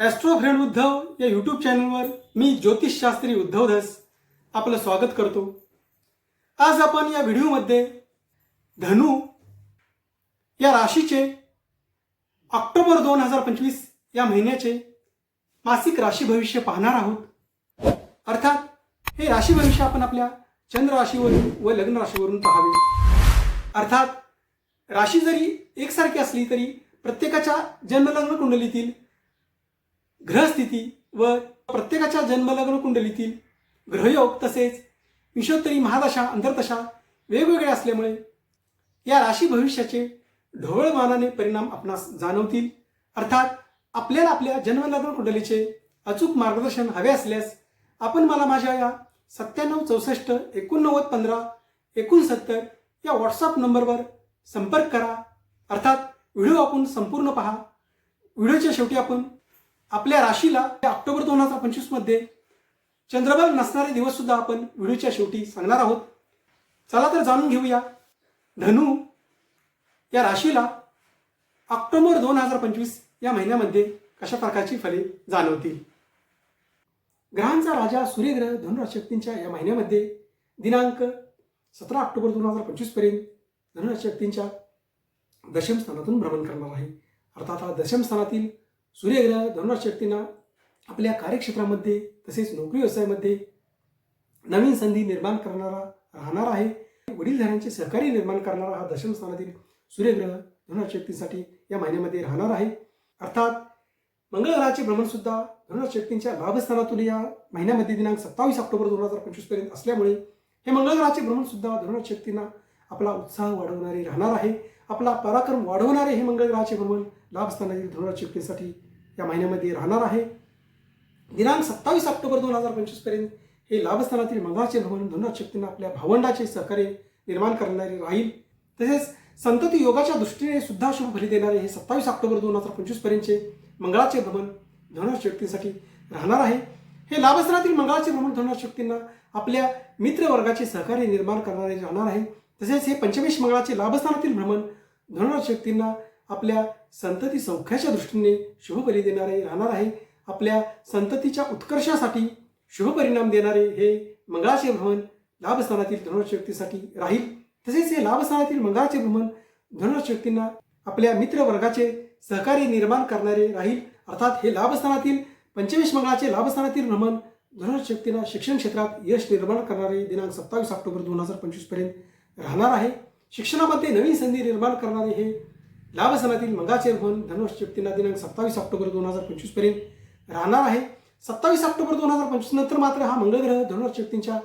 Austro friend Uddhav या YouTube चॅनलवर मी ज्योतिषशास्त्री उद्धव धस आपलं स्वागत करतो. आज आपण या व्हिडिओमध्ये धनु या राशीचे ऑक्टोबर दोन हजार पंचवीस या महिन्याचे मासिक राशी भविष्य पाहणार आहोत. अर्थात हे राशी भविष्य आपण आपल्या चंद्र राशीवरून व लग्न राशीवरून पाहावे. अर्थात राशी जरी एकसारखी असली तरी प्रत्येकाच्या जन्मलग्न कुंडलीतील ग्रहस्थिती व प्रत्येकाच्या जन्मलग्न कुंडलीतील ग्रहयोग तसेच विषोत्तरी महादशा अंतर्दशा वेगवेगळे असल्यामुळे या राशी भविष्याचे ढोळमानाने परिणाम आपणास जाणवतील. अर्थात आपल्याला आपल्या जन्मलग्न कुंडलीचे अचूक मार्गदर्शन हवे असल्यास आपण मला माझ्या या सत्त्याण्णव चौसष्ट एकोणनव्वद पंधरा एकोणसत्तर या व्हॉट्सअप नंबरवर संपर्क करा. अर्थात व्हिडिओ आपण संपूर्ण पहा. व्हिडिओच्या शेवटी आपण आपल्या राशीला ऑक्टोबर दोन हजार पंचवीसमध्ये चंद्रभाग नसणारे दिवस सुद्धा आपण व्हिडिओच्या शेवटी सांगणार आहोत. चला तर जाणून घेऊया. धनु या राशीला ऑक्टोबर दोन हजार पंचवीस या महिन्यामध्ये कशा प्रकारची फले जाणवतील? ग्रहांचा राजा सूर्यग्रह धनुराशक्तींच्या या महिन्यामध्ये दिनांक सतरा ऑक्टोबर दोन हजार पंचवीसपर्यंत धनुराशक्तींच्या दशम स्थानातून भ्रमण करणार आहे. अर्थात हा दशम स्थानातील सूर्यग्रह धनुराशक्तींना आपल्या कार्यक्षेत्रामध्ये तसेच नोकरी व्यवसायामध्ये नवीन संधी निर्माण करणारा राहणार आहे. वडीलधाऱ्यांचे सहकार्य निर्माण करणारा हा दशम स्थानातील सूर्यग्रह धनुराशक्तीसाठी या महिन्यामध्ये राहणार आहे. अर्थात मंगळग्रहाचे भ्रमणसुद्धा धनुराज शक्तींच्या लाभस्थानातून या महिन्यामध्ये दिनांक सत्तावीस ऑक्टोबर दोन हजार पंचवीसपर्यंत असल्यामुळे हे मंगळग्रहाचे भ्रमणसुद्धा धनुराज शक्तींना आपला उत्साह वाढवणारे राहणार आहे. आपला पराक्रम वाढवणारे हे मंगळग्रहाचे भ्रमण लाभस्थानातील धनुराशक्तीसाठी या महिन्यामध्ये राहणार आहे. दिनांक सत्तावीस ऑक्टोबर दोन हजार पंचवीसपर्यंत हे लाभस्थानातील मंगळाचे भ्रमण धनुराशक्तींना आपल्या भावंडाचे सहकार्य निर्माण करणारे राहील. तसेच संतती योगाच्या दृष्टीने सुद्धा शुभ फली देणारे हे सत्तावीस ऑक्टोबर दोन हजार पंचवीसपर्यंतचे मंगळाचे भ्रमण धनुराशक्तीसाठी राहणार आहे. हे लाभस्थानातील मंगळाचे भ्रमण धनुराशक्तींना आपल्या मित्रवर्गाचे सहकार्य निर्माण करणारे राहणार आहे. तसेच हे पंचमेश मंगळाचे लाभस्थानातील भ्रमण धनुराशक्तींना आपल्या संतती सौख्याच्या दृष्टीने शुभबली देणारे राहणार आहे. आपल्या संततीच्या उत्कर्षासाठी शुभ परिणाम देणारे हे मंगळाचे भ्रमण लाभस्थानातील धनुराशक्तीसाठी राहील. तसेच हे लाभस्थानातील मंगळाचे भ्रमण धनुराशक्तींना आपल्या मित्र वर्गाचे सहकार्य निर्माण करणारे राहील. अर्थात हे लाभस्थानातील पंचवीस मंगळाचे लाभस्थानातील भ्रमण धनुराशक्तींना शिक्षण क्षेत्रात यश निर्माण करणारे दिनांक सत्तावीस ऑक्टोबर दोन हजार पंचवीसपर्यंत राहणार आहे. शिक्षणामध्ये नवीन संधी निर्माण करणारे हे लाभस्थानातील मंगळाचे भ्रमण धनुराशक्तींना दिनांक सत्तावीस ऑक्टोबर दोन हजार पंचवीसपर्यंत राहणार आहे. सत्तावीस ऑक्टोबर दोन हजार पंचवीस नंतर मात्र हा मंगळग्रह धनुष शक्तींच्या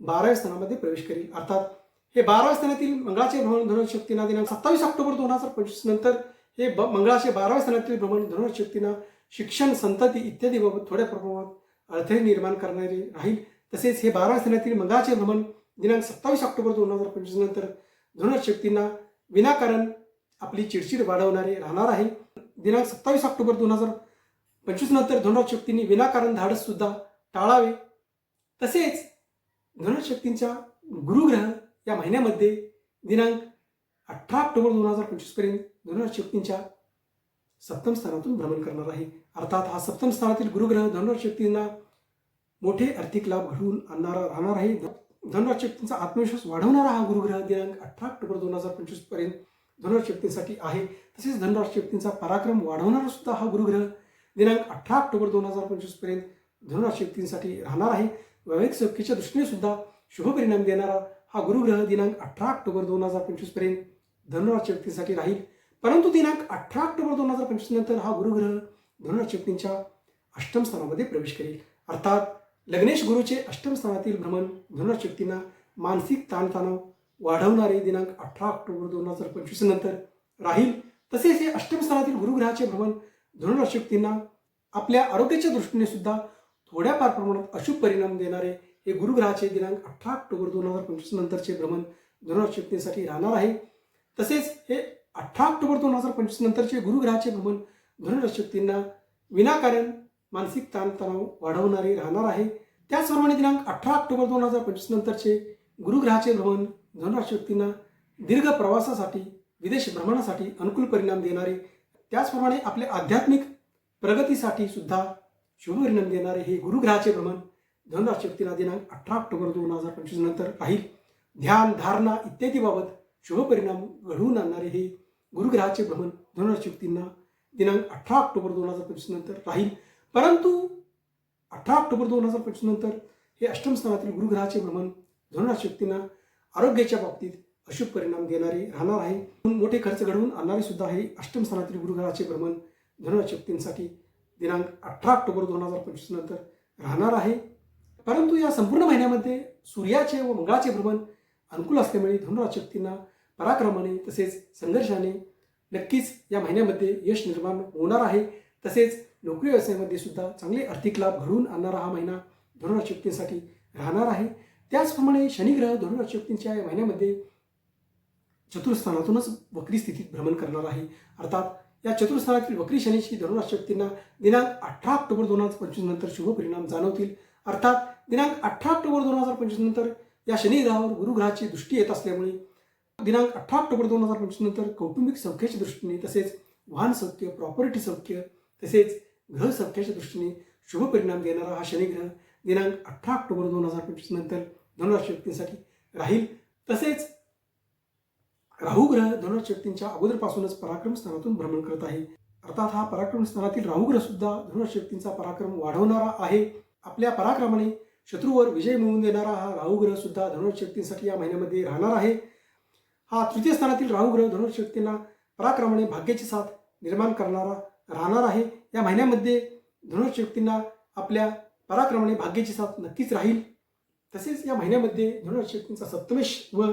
बाराव्या स्थानामध्ये प्रवेश करेल. अर्थात हे बाराव्या स्थानातील मंगळाचे भ्रमण धनुष शक्तींना दिनांक सत्तावीस ऑक्टोबर दोन हजार पंचवीस नंतर हे ब मंगळाचे बाराव्या स्थानातील भ्रमण धनुराशक्तींना शिक्षण संतती इत्यादी बाबत थोड्या प्रमाणात अडथळे निर्माण करणारे राहील. तसेच हे बाराव्या स्थानातील मंगळाचे भ्रमण दिनांक सत्तावीस ऑक्टोबर दोन हजार पंचवीस नंतर धनुराशक्तींना विनाकारण आपली चिडचिड वाढवणारे राहणार आहे. दिनांक सत्तावीस ऑक्टोबर दोन हजार पंचवीस नंतर धनुराशक्तींनी विनाकारण धाडस सुद्धा टाळावे. तसेच धनुराशक्तींच्या गुरुग्रह या महिन्यामध्ये दिनांक अठरा ऑक्टोबर दोन हजार पंचवीसपर्यंत धनुराशक्तींच्या सप्तम स्थानातून भ्रमण करणार आहे. अर्थात हा सप्तम स्थानातील गुरुग्रह धनुराशक्तींना मोठे आर्थिक लाभ घडवून आणणारा राहणार आहे. धनुराशक्तींचा आत्मविश्वास वाढवणारा हा गुरुग्रह दिनांक अठरा ऑक्टोबर दोन हजार पंचवीस धनुराज शक्तींसाठी आहे. तसेच धनुराशक्तींचा पराक्रम वाढवणारा सुद्धा हा गुरुग्रह दिनांक अठरा ऑक्टोबर दोन हजार पंचवीसपर्यंत धनुराशक्तींसाठी राहणार आहे. वैवाहिक सौख्याच्या दृष्टीने सुद्धा शुभ परिणाम देणारा हा गुरुग्रह दिनांक अठरा ऑक्टोबर दोन हजार पंचवीसपर्यंत धनुराशक्तीसाठी राहील. परंतु दिनांक अठरा ऑक्टोबर दोन हजार पंचवीस नंतर हा गुरुग्रह धनुराशक्तींच्या अष्टम स्थानामध्ये प्रवेश करेल. अर्थात लग्नेश गुरुचे अष्टम स्थानातील भ्रमण धनुराशक्तींना मानसिक ताणतणाव वाढवणारे दिनांक अठरा ऑक्टोबर दोन हजार पंचवीस नंतर राहील. तसेच हे अष्टम स्थानातील गुरुग्रहाचे भ्रमण धनुराशक्तींना आपल्या आरोग्याच्या दृष्टीने सुद्धा थोड्याफार प्रमाणात अशुभ परिणाम देणारे हे गुरुग्रहाचे दिनांक अठरा ऑक्टोबर दोन हजार पंचवीस नंतरचे भ्रमण धनुराशक्तींसाठी राहणार आहे. तसेच हे अठरा ऑक्टोबर दोन हजार पंचवीस नंतरचे गुरुग्रहाचे भ्रमण धनुराशक्तींना विनाकारण मानसिक ताणतणाव वाढवणारे राहणार आहे. त्याचप्रमाणे दिनांक अठरा ऑक्टोबर दोन हजार पंचवीस नंतरचे गुरुग्रहाचे भ्रमण धनुराशक्तींना दीर्घ प्रवासासाठी विदेश भ्रमणासाठी अनुकूल परिणाम देणारे त्याचप्रमाणे आपले आध्यात्मिक प्रगतीसाठी सुद्धा शुभ परिणाम देणारे हे गुरुग्रहाचे भ्रमण धनुराशी व्यक्तीला दिनांक अठरा ऑक्टोबर दोन हजार पंचवीस नंतर राहील ध्यान धारणा इत्यादीबाबत शुभ परिणाम घडवून आणणारे हे गुरुग्रहाचे भ्रमण धनुराशी व्यक्तींना दिनांक अठरा ऑक्टोबर दोन हजार पंचवीस नंतर राहील परंतु अठरा ऑक्टोबर दोन हजार पंचवीस नंतर हे अष्टम स्थानातील गुरुग्रहाचे भ्रमण धनुराशी व्यक्तींना आरोग्याच्या बाबतीत अशुभ परिणाम देणारे राहणार आहे. मोठे खर्च घडवून आणणारे सुद्धा हे अष्टम स्थानातील गुरुग्रहाचे भ्रमण धनुराशी दिनांक अठरा ऑक्टोबर दोन हजार पंचवीस नंतर राहणार आहे. परंतु या संपूर्ण महिन्यामध्ये सूर्याचे व मंगळाचे भ्रमण अनुकूल असल्यामुळे धनुराशक्तींना पराक्रमाने तसेच संघर्षाने नक्कीच या महिन्यामध्ये यश निर्माण होणार आहे. तसेच नोकरी व्यवसायामध्ये सुद्धा चांगले आर्थिक लाभ घडवून आणणारा हा महिना धनुराशक्तींसाठी राहणार आहे. त्याचप्रमाणे शनिग्रह धनुराशी व्यक्तींच्या या महिन्यामध्ये चतुर्स्थानातूनच वक्री स्थितीत भ्रमण करणार आहे. अर्थात या चतुर्स्थानातील वक्री शनीची धनुराशी व्यक्तींना दिनांक अठरा ऑक्टोबर दोन हजार पंचवीस नंतर शुभ परिणाम जाणवतील. अर्थात दिनांक अठरा ऑक्टोबर दोन हजार पंचवीस नंतर या शनिग्रहावर गुरुग्रहाची दृष्टी येत असल्यामुळे दिनांक अठरा ऑक्टोबर दोन हजार पंचवीस नंतर कौटुंबिक सौख्याच्या दृष्टीने तसेच वाहन सौख्य प्रॉपर्टी सौख्य तसेच ग्रह सौख्याच्या दृष्टीने शुभ परिणाम देणारा हा शनिग्रह दिनांक अठरा ऑक्टोबर दोन हजार पंचवीस नंतर धनुराशी व्यक्तींसाठी राहील. तसेच राहू ग्रह धनुराशी व्यक्तींच्या अगोदरपासूनच पराक्रम स्थानातून भ्रमण करत आहे. अर्थात हा पराक्रम स्थानातील राहू ग्रह सुद्धा धनुराशी व्यक्तींचा पराक्रम वाढवणारा आहे. आपल्या पराक्रमाने शत्रूवर विजय मिळवून देणारा हा राहू ग्रह सुद्धा धनुराशी व्यक्तींसाठी या महिन्यामध्ये राहणार आहे. हा तृतीय स्थानातील राहू ग्रह धनुराशी व्यक्तींना पराक्रमाने भाग्याची साथ निर्माण करणारा राहणार आहे. या महिन्यामध्ये धनुराशी व्यक्तींना आपल्या पराक्रमाने भाग्याची साथ नक्कीच राहील. तसेच या महिन्यामध्ये धनुराशी व्यक्तींचा सप्तमेश व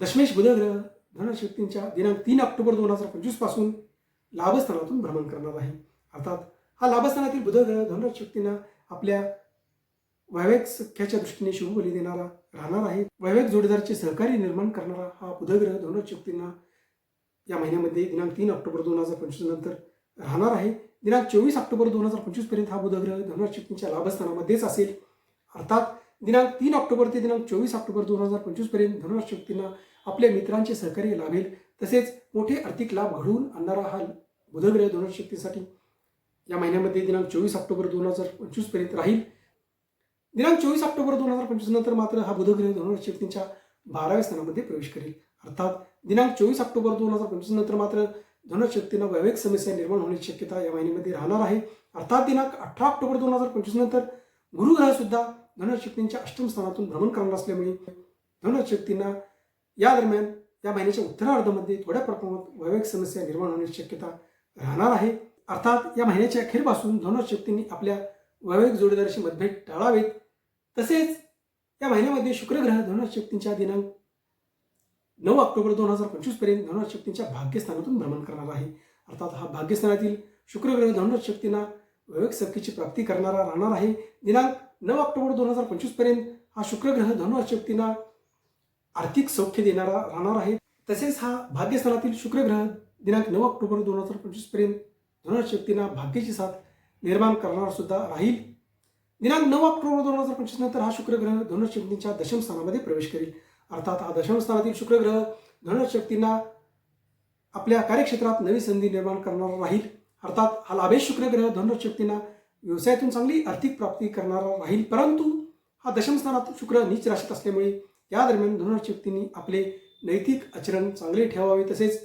दशमेश बुधग्रह धनुराशी व्यक्तींच्या दिनांक तीन ऑक्टोबर दोन हजार पंचवीसपासून लाभस्थानातून भ्रमण करणार आहे. अर्थात हा लाभस्थानातील बुधग्रह धनुराशी व्यक्तींना आपल्या वैवाहिक सख्याच्या दृष्टीने शुभबली देणारा राहणार आहे. वैवाहिक जोडीदारचे सहकार्य निर्माण करणारा हा बुधग्रह धनुराशी व्यक्तींना या महिन्यामध्ये दिनांक तीन ऑक्टोबर दोन हजार पंचवीस नंतर राहणार आहे. दिनांक चोवीस ऑक्टोबर दोन हजार पंचवीसपर्यंत हा बुधग्रह धनुराशी व्यक्तींच्या लाभस्थानामध्येच असेल. अर्थात दिनांक तीन ऑक्टोबर ते दिनांक चोवीस ऑक्टोबर दोन हजार पंचवीसपर्यंत शक्तींना व्यक्तींना आपल्या मित्रांचे सहकार्य लाभेल तसेच मोठे आर्थिक लाभ घडवून आणणारा हा बुधग्रह धनुराश व्यक्तीसाठी या महिन्यामध्ये दिनांक चोवीस ऑक्टोबर दोन हजार पंचवीसपर्यंत राहील. दिनांक चोवीस ऑक्टोबर दोन हजार पंचवीस नंतर मात्र हा बुधग्रह धनुराश व्यक्तींच्या बाराव्या स्थानामध्ये प्रवेश करेल. अर्थात दिनांक चोवीस ऑक्टोबर दोन हजार पंचवीस नंतर मात्र धनुष व्यक्तींना वैवाहिक समस्या निर्माण होण्याची शक्यता या महिन्यामध्ये राहणार आहे. अर्थात दिनांक अठरा ऑक्टोबर दोन हजार पंचवीस नंतर गुरुग्रह सुद्धा धनशक्तींच्या अष्टम स्थानातून भ्रमण करणार असल्यामुळे धनशक्तींना या दरम्यान या महिन्याच्या उत्तरार्धामध्ये थोड्या प्रमाणात वैवाहिक समस्या निर्माण होण्याची शक्यता राहणार आहे. अर्थात या महिन्याच्या अखेरपासून धनुराशी आपल्या वैवाहिक जोडीदाराशी मतभेद टाळावेत. तसेच या महिन्यामध्ये शुक्रग्रह धनुराशी दिनांक नऊ ऑक्टोबर दोन हजार पंचवीसपर्यंत धनुराशी भाग्यस्थानातून भ्रमण करणार आहे. अर्थात हा भाग्यस्थानातील शुक्रग्रह धनुराशी वैवाहिक सख्येची प्राप्ती करणारा राहणार आहे. दिनांक नऊ ऑक्टोबर दोन हजार पंचवीसपर्यंत हा शुक्रग्रह धनुराशी व्यक्तींना आर्थिक सौख्य देणारा राहणार आहे. तसेच हा भाग्यस्थानातील शुक्रग्रह दिनांक नऊ ऑक्टोबर दोन हजार पंचवीसपर्यंत धनुराशी व्यक्तींना भाग्याची साथ निर्माण करणार सुद्धा राहील. दिनांक नऊ ऑक्टोबर दोन हजार पंचवीस नंतर हा शुक्रग्रह धनुराशी व्यक्तींच्या दशम स्थानामध्ये प्रवेश करेल. अर्थात हा दशम स्थानातील शुक्रग्रह धनुराशी व्यक्तींना आपल्या कार्यक्षेत्रात नवी संधी निर्माण करणारा राहील. अर्थात हा लाभेश शुक्रग्रह धनुराशी व्यक्तींना व्यवसायातून चांगली आर्थिक प्राप्ती करणारा राहील. परंतु हा दशम स्थानात शुक्र नीच राशीत असल्यामुळे या दरम्यान धनुराशी व्यक्तींनी आपले नैतिक आचरण चांगले ठेवावे. तसेच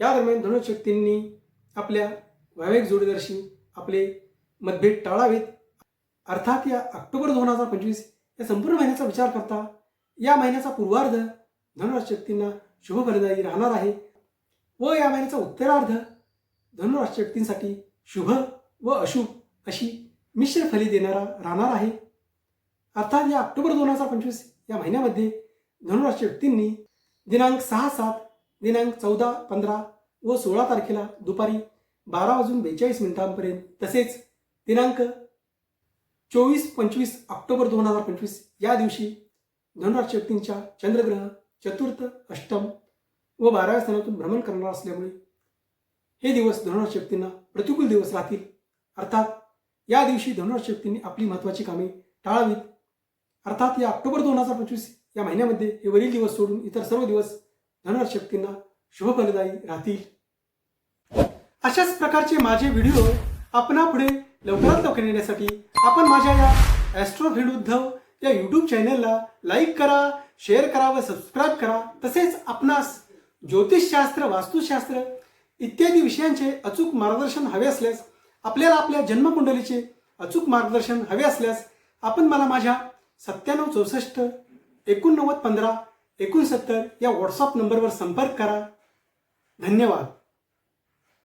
या दरम्यान धनुराशी व्यक्तींनी आपल्या वैवाहिक जोडीदारशी आपले मतभेद टाळावेत. अर्थात या ऑक्टोबर दोन हजार पंचवीस या संपूर्ण महिन्याचा विचार करता या महिन्याचा पूर्वार्ध धनुराशी व्यक्तींना शुभफलदायी राहणार आहे व या महिन्याचा उत्तरार्ध धनुराशी व्यक्तींसाठी शुभ व अशुभ अशी मिश्र फली देणारा राहणार आहे. अर्थात या ऑक्टोबर दोन हजार पंचवीस या महिन्यामध्ये धनुराशी व्यक्तींनी दिनांक सहा सात दिनांक चौदा पंधरा व सोळा तारखेला दुपारी बारा वाजून बेचाळीस मिनिटांपर्यंत तसेच दिनांक चोवीस पंचवीस ऑक्टोबर दोन हजार पंचवीस या दिवशी धनुराशी व्यक्तींच्या चंद्रग्रह चतुर्थ अष्टम व बाराव्या स्थानातून भ्रमण करणार असल्यामुळे हे दिवस धनुराशी व्यक्तींना प्रतिकूल दिवस राहतील. अर्थात या दिवशी धनुराशी व्यक्तींनी आपली महत्त्वाची कामे टाळावीत. अर्थात या ऑक्टोबर दोन हजार पंचवीस या महिन्यामध्ये हे वरील दिवस सोडून इतर सर्व दिवस धनुराशी व्यक्तींना शुभफलदायी राहतील. अशाच प्रकारचे माझे व्हिडिओ आपणापुढे लवकरात लवकर येण्यासाठी आपण माझ्या या ॲस्ट्रो उद्धव या यूट्यूब चॅनलला लाईक करा शेअर करा व सबस्क्राईब करा. तसेच आपणास ज्योतिषशास्त्र वास्तुशास्त्र इत्यादी विषयांचे अचूक मार्गदर्शन हवे असल्यास आपल्याला आपल्या जन्मकुंडलीचे अचूक मार्गदर्शन हवे असल्यास आपण मला माझ्या सत्त्याण्णव चौसष्ट एकोणनव्वद पंधरा एकोणसत्तर या व्हॉट्सअप नंबरवर संपर्क करा. धन्यवाद.